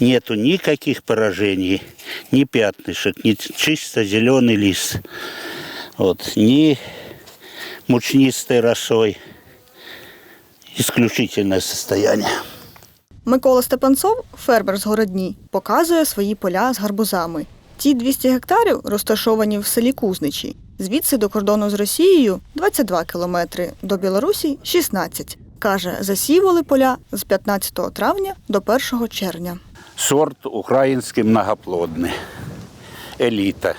Нету никаких поражений, ни пятнышек, ни чисто зеленый лист. Вот, ни мучнистой росой. Исключительное состояние. Микола Степанцов, фермер з Городні, показує свої поля з гарбузами. Ті 200 гектарів розташовані в селі Кузничі. Звідси до кордону з Росією 22 кілометри, до Білорусі 16. Каже, засівали поля з 15 травня до 1 червня Сорт украинский многоплодный. Элита.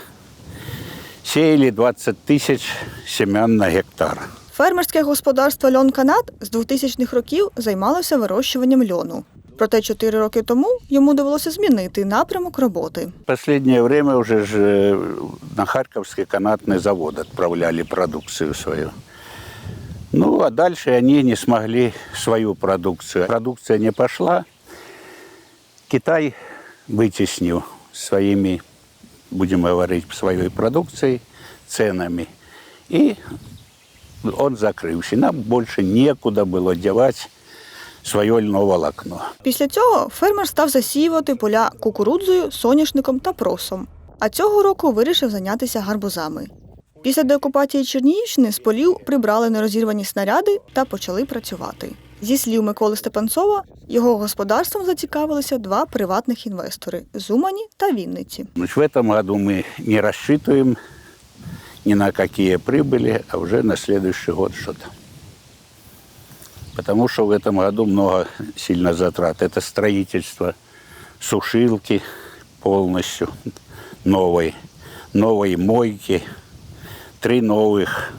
Сеяли 20 тысяч семян на гектар. Фермерське господарство Льон Канат з 2000-х років займалося вирощуванням льону. Проте 4 роки тому йому довелося змінити напрямок роботи. В последнее время уже же э, на Харьковский канатный завод отправляли продукцию свою. Ну, а дальше они не смогли свою продукцию. Продукция не пошла. Китай вытеснил своими, будем говорить, своей продукцией, ценами. И он закрылся. Нам больше некуда было девать свое льноволокно. Після цього фермер став засіювати поля кукурудзою, соняшником та просом. А цього року вирішив зайнятися гарбузами. Після деокупації Чернігівщини з полів прибрали нерозірвані снаряди та почали працювати. Зі слів Миколи Степанцова, його господарством зацікавилися два приватних інвестори з Умані та Вінниці. Значит, в этом году мы не рассчитываем ни на какие прибыли, а уже на следующий год что-то. Потому что в этом году много сильно затрат. Это строительство сушилки полностью новой, новой мойки, три новых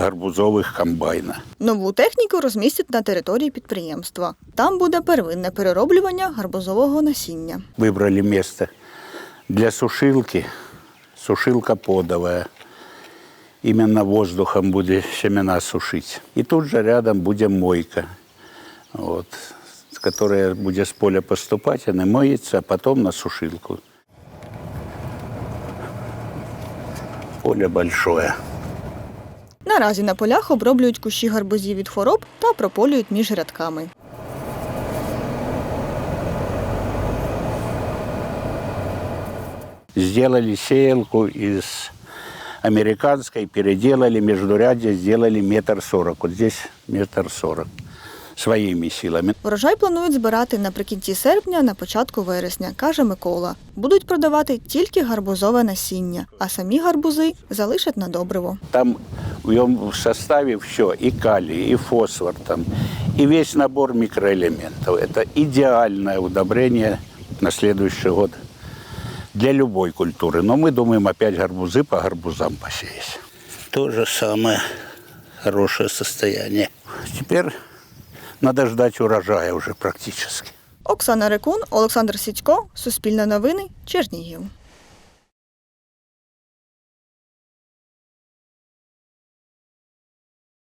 гарбузовых комбайна. Нову техніку розмістять на території підприємства. Там буде первинне перероблювання гарбузового насіння. Выбрали место для сушилки, сушилка подовая. Именно воздухом будет семена сушить. И тут же рядом будет мойка, вот, которая будет с поля поступать, она моется, а потом на сушилку. Поле большое. Наразі на полях оброблюють кущі гарбузів від хвороб та прополюють між рядками. Сделали сеялку из американской, переделали междурядье, сделали метр сорок. Вот здесь метр сорок своими силами. Врожай планують збирати наприкінці серпня, на початку вересня, каже Микола. Будуть продавати тільки гарбузове насіння, а самі гарбузи залишать на добриво. Там в нем в составе все, и калий, и фосфор, там, и весь набор микроэлементов. Это идеальное удобрение на следующий год для любой культуры. Но мы думаем опять гарбузы по гарбузам посеять. То же самое хорошее состояние. Теперь надо ждать урожая уже практически. Оксана Рекун, Олександр Сідько, Суспільне новини, Чернігів.